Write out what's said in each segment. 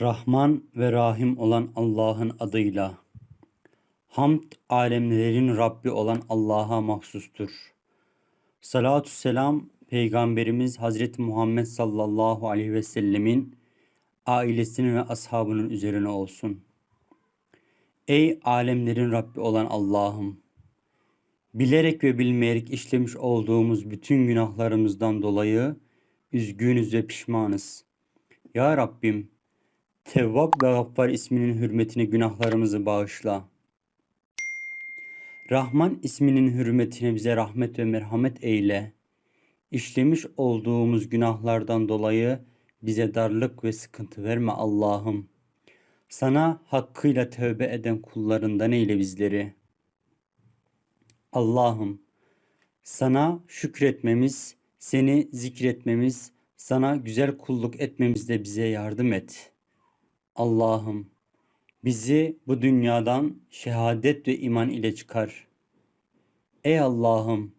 Rahman ve Rahim olan Allah'ın adıyla. Hamd alemlerin Rabbi olan Allah'a mahsustur. Salatü selam Peygamberimiz Hazreti Muhammed sallallahu aleyhi ve sellemin ailesinin ve ashabının üzerine olsun. Ey alemlerin Rabbi olan Allah'ım! Bilerek ve bilmeyerek işlemiş olduğumuz bütün günahlarımızdan dolayı üzgünüz ve pişmanız. Ya Rabbim, Tevvab ve Gaffar isminin hürmetine günahlarımızı bağışla. Rahman isminin hürmetine bize rahmet ve merhamet eyle. İşlemiş olduğumuz günahlardan dolayı bize darlık ve sıkıntı verme Allah'ım. Sana hakkıyla tövbe eden kullarından eyle bizleri. Allah'ım sana şükretmemiz, seni zikretmemiz, sana güzel kulluk etmemizde bize yardım et. Allah'ım bizi bu dünyadan şehadet ve iman ile çıkar. Ey Allah'ım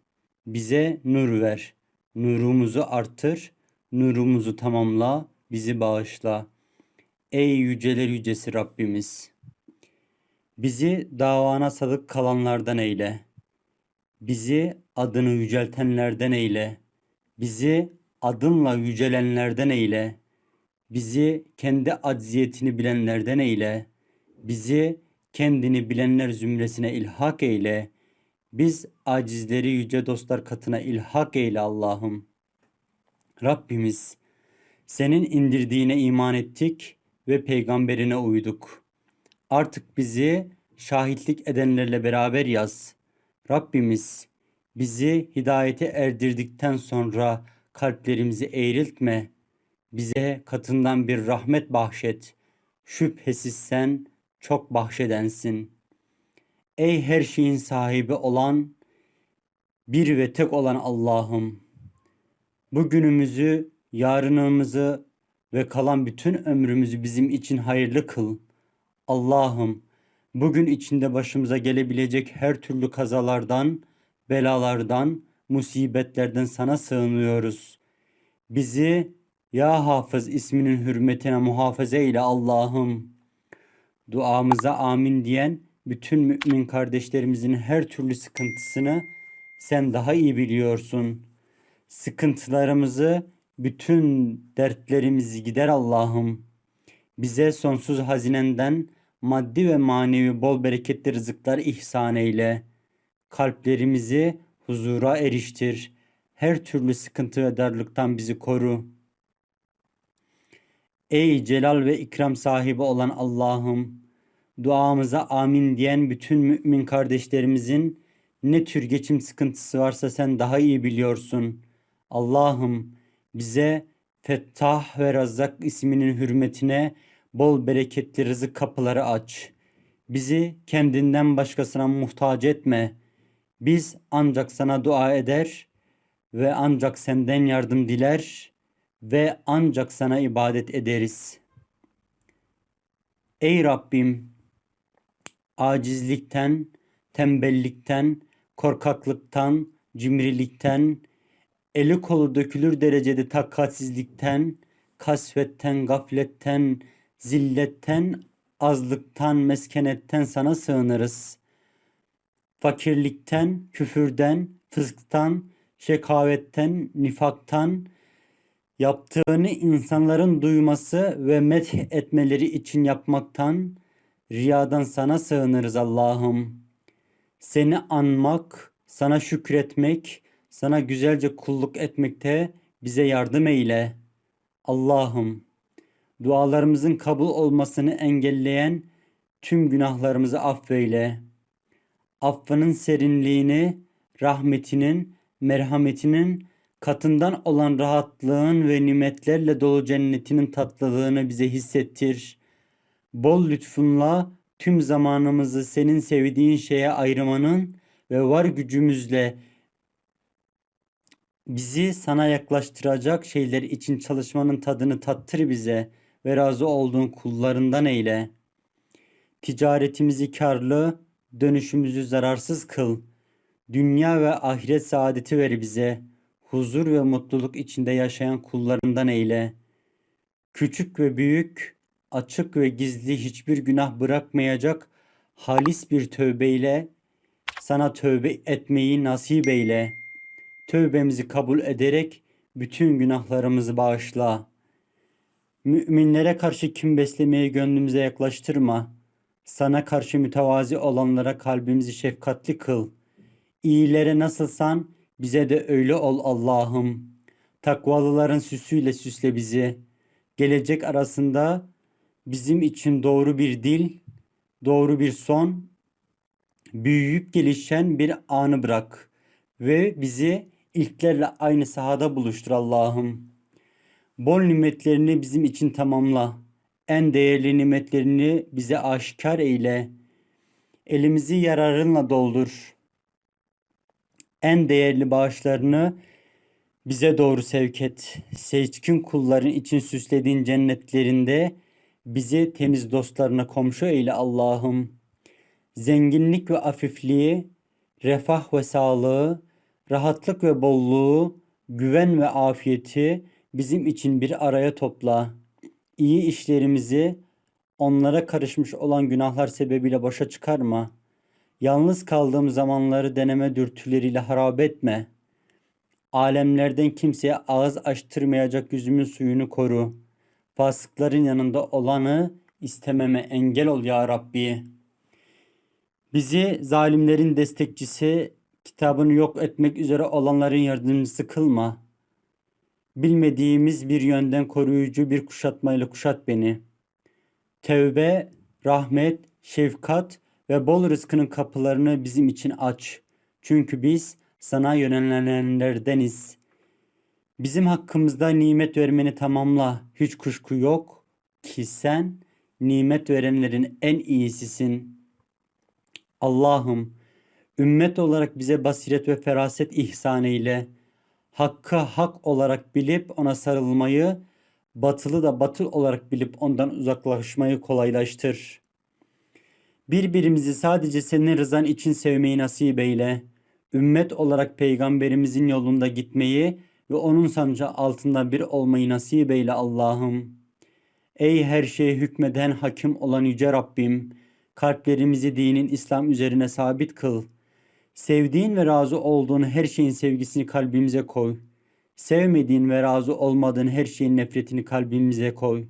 bize nur ver. Nurumuzu artır, nurumuzu tamamla, bizi bağışla. Ey yüceler yücesi Rabbimiz. Bizi davana sadık kalanlardan eyle. Bizi adını yüceltenlerden eyle. Bizi adınla yücelenlerden eyle. Bizi kendi acziyetini bilenlerden eyle. Bizi kendini bilenler zümresine ilhak eyle. Biz acizleri yüce dostlar katına ilhak eyle Allah'ım. Rabbimiz senin indirdiğine iman ettik ve peygamberine uyduk. Artık bizi şahitlik edenlerle beraber yaz. Rabbimiz bizi hidayete erdirdikten sonra kalplerimizi eğriltme. Bize katından bir rahmet bahşet. Şüphesiz sen çok bahşedensin. Ey her şeyin sahibi olan, bir ve tek olan Allah'ım. Bugünümüzü, yarınımızı ve kalan bütün ömrümüzü bizim için hayırlı kıl. Allah'ım, bugün içinde başımıza gelebilecek her türlü kazalardan, belalardan, musibetlerden sana sığınıyoruz. Bizi ya Hafız isminin hürmetine muhafaza eyle Allah'ım. Duamıza amin diyen bütün mümin kardeşlerimizin her türlü sıkıntısını sen daha iyi biliyorsun. Sıkıntılarımızı, bütün dertlerimizi gider Allah'ım. Bize sonsuz hazinenden maddi ve manevi bol bereketli rızıklar ihsan eyle. Kalplerimizi huzura eriştir. Her türlü sıkıntı ve darlıktan bizi koru. Ey celal ve ikram sahibi olan Allah'ım, duamıza amin diyen bütün mümin kardeşlerimizin ne tür geçim sıkıntısı varsa sen daha iyi biliyorsun. Allah'ım bize Fettah ve Razzak isminin hürmetine bol bereketli rızık kapıları aç. Bizi kendinden başkasına muhtaç etme. Biz ancak sana dua eder ve ancak senden yardım diler ve ancak sana ibadet ederiz. Ey Rabbim, acizlikten, tembellikten, korkaklıktan, cimrilikten, eli kolu dökülür derecede takatsizlikten, kasvetten, gafletten, zilletten, azlıktan, meskenetten sana sığınırız. Fakirlikten, küfürden, fısktan, şekavetten, nifaktan, yaptığını insanların duyması ve met etmeleri için yapmaktan, riyadan sana sığınırız Allah'ım. Seni anmak, sana şükretmek, sana güzelce kulluk etmekte bize yardım eyle. Allah'ım, dualarımızın kabul olmasını engelleyen tüm günahlarımızı affeyle. Affının serinliğini, rahmetinin, merhametinin, katından olan rahatlığın ve nimetlerle dolu cennetinin tatlılığını bize hissettir. Bol lütfunla tüm zamanımızı senin sevdiğin şeye ayırmanın ve var gücümüzle bizi sana yaklaştıracak şeyler için çalışmanın tadını tattır bize ve razı olduğun kullarından eyle. Ticaretimizi karlı, dönüşümüzü zararsız kıl. Dünya ve ahiret saadeti ver bize. Huzur ve mutluluk içinde yaşayan kullarından eyle. Küçük ve büyük, açık ve gizli hiçbir günah bırakmayacak halis bir tövbeyle sana tövbe etmeyi nasip eyle. Tövbemizi kabul ederek bütün günahlarımızı bağışla. Müminlere karşı kim beslemeye gönlümüze yaklaştırma. Sana karşı mütevazi olanlara kalbimizi şefkatli kıl. İyilere nasılsan bize de öyle ol Allah'ım. Takvalıların süsüyle süsle bizi. Gelecek arasında bizim için doğru bir dil, doğru bir son, büyüyüp gelişen bir anı bırak ve bizi ilklerle aynı sahada buluştur Allah'ım. Bol nimetlerini bizim için tamamla. En değerli nimetlerini bize aşikar eyle. Elimizi yararınla doldur. En değerli bağışlarını bize doğru sevk et. Seçkin kulların için süslediğin cennetlerinde bizi temiz dostlarına komşu eyle Allah'ım. Zenginlik ve afifliği, refah ve sağlığı, rahatlık ve bolluğu, güven ve afiyeti bizim için bir araya topla. İyi işlerimizi onlara karışmış olan günahlar sebebiyle boşa çıkarma. Yalnız kaldığım zamanları deneme dürtüleriyle harap etme. Alemlerden kimseye ağız açtırmayacak yüzümün suyunu koru. Fasıkların yanında olanı istememe engel ol ya Rabbi. Bizi zalimlerin destekçisi, kitabını yok etmek üzere olanların yardımcısı kılma. Bilmediğimiz bir yönden koruyucu bir kuşatmayla kuşat beni. Tevbe, rahmet, şefkat ve bol rızkının kapılarını bizim için aç. Çünkü biz sana yönelenlerdeniz. Bizim hakkımızda nimet vermeni tamamla. Hiç kuşku yok ki sen nimet verenlerin en iyisisin. Allah'ım ümmet olarak bize basiret ve feraset ihsan eyle. Hakkı hak olarak bilip ona sarılmayı, batılı da batıl olarak bilip ondan uzaklaşmayı kolaylaştır. Birbirimizi sadece senin rızan için sevmeyi nasip eyle. Ümmet olarak peygamberimizin yolunda gitmeyi ve onun sancağı altında bir olmayı nasip eyle Allah'ım. Ey her şeye hükmeden hakim olan yüce Rabbim, kalplerimizi dinin İslam üzerine sabit kıl. Sevdiğin ve razı olduğun her şeyin sevgisini kalbimize koy. Sevmediğin ve razı olmadığın her şeyin nefretini kalbimize koy.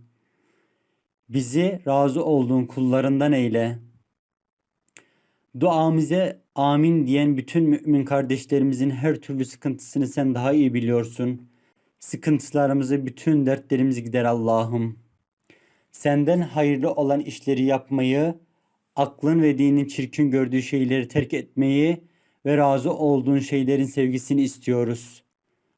Bizi razı olduğun kullarından eyle. Duamıza amin diyen bütün mümin kardeşlerimizin her türlü sıkıntısını sen daha iyi biliyorsun. Sıkıntılarımızı, bütün dertlerimizi gider Allah'ım. Senden hayırlı olan işleri yapmayı, aklın ve dinin çirkin gördüğü şeyleri terk etmeyi ve razı olduğun şeylerin sevgisini istiyoruz.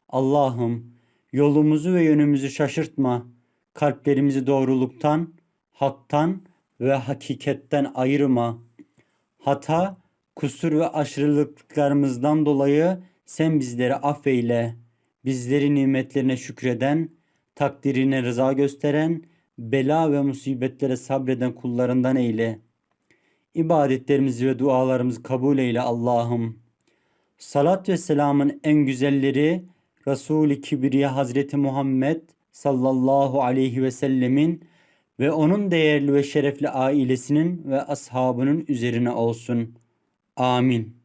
Allah'ım yolumuzu ve yönümüzü şaşırtma. Kalplerimizi doğruluktan, haktan ve hakikatten ayırma. Hata, kusur ve aşırılıklarımızdan dolayı sen bizleri affeyle. Bizleri nimetlerine şükreden, takdirine rıza gösteren, bela ve musibetlere sabreden kullarından eyle. İbadetlerimizi ve dualarımızı kabul eyle Allah'ım. Salat ve selamın en güzelleri Resul-i Kibriya Hazreti Muhammed sallallahu aleyhi ve sellemin ve onun değerli ve şerefli ailesinin ve ashabının üzerine olsun. Amin.